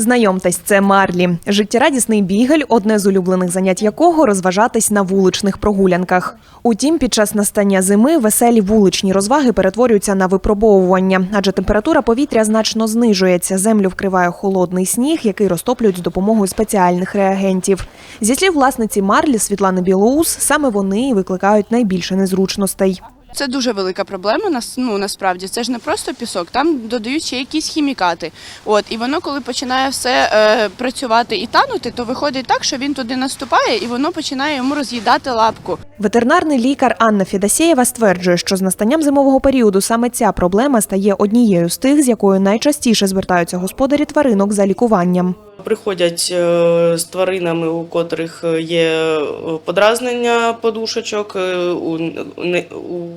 Знайомтесь, це Марлі. Життєрадісний бігель одне з улюблених занять якого розважатись на вуличних прогулянках. Утім, під час настання зими веселі вуличні розваги перетворюються на випробовування, адже температура повітря значно знижується. Землю вкриває холодний сніг, який розтоплюють з допомогою спеціальних реагентів. Зі слів власниці Марлі Світлани Білоус, саме вони викликають найбільше незручностей. Це дуже велика проблема. нас- Ну насправді це ж не просто пісок, там додають ще якісь хімікати. От і воно, коли починає все е, працювати і танути, то виходить так, що він туди наступає і воно починає йому роз'їдати лапку. Ветеринарний лікар Анна Федосєєва стверджує, що з настанням зимового періоду саме ця проблема стає однією з тих, з якою найчастіше звертаються господарі тваринок за лікуванням. Приходять е, з тваринами, у котрих є е, подразнення подушечок, е, у, у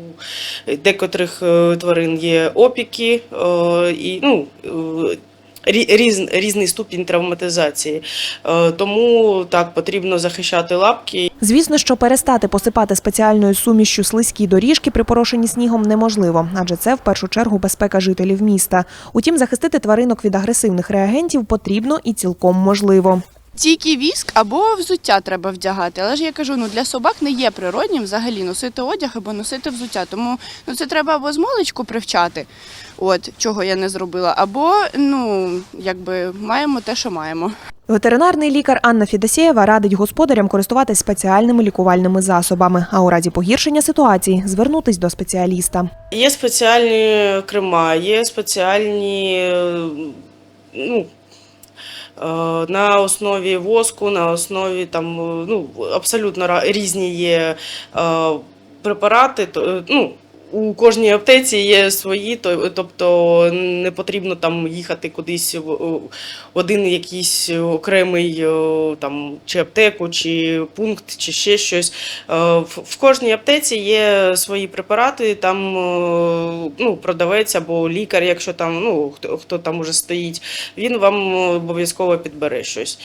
декотрих е, тварин є опіки е, і ну, е, різ, різний ступінь травматизації. Е, Тому так потрібно захищати лапки Звісно, що перестати посипати спеціальною сумішю слизькі доріжки, припорошені снігом, неможливо, адже це в першу чергу безпека жителів міста. Утім, захистити тваринок від агресивних реагентів потрібно і цілком можливо. Тільки віск або взуття треба вдягати. Але ж я кажу, ну для собак не є природнім взагалі носити одяг або носити взуття. Тому ну це треба або з маличку привчати, от чого я не зробила, або ну якби маємо те, що маємо. Ветеринарний лікар Анна Федосєєва радить господарям користуватись спеціальними лікувальними засобами, а у разі погіршення ситуації звернутись до спеціаліста. Є спеціальні крема, є спеціальні ну, на основі воску, на основі там, е, ну, абсолютно різні є е, препарати. е, Ну, у кожній аптеці є свої, то- тобто не потрібно там їхати кудись в один якийсь окремий е, там, чи аптеку, чи пункт, чи ще щось. Е, В в кожній аптеці є свої препарати, там е, ну, продавець або лікар, якщо там ну, хто, хто там уже стоїть, він вам обов'язково підбере щось.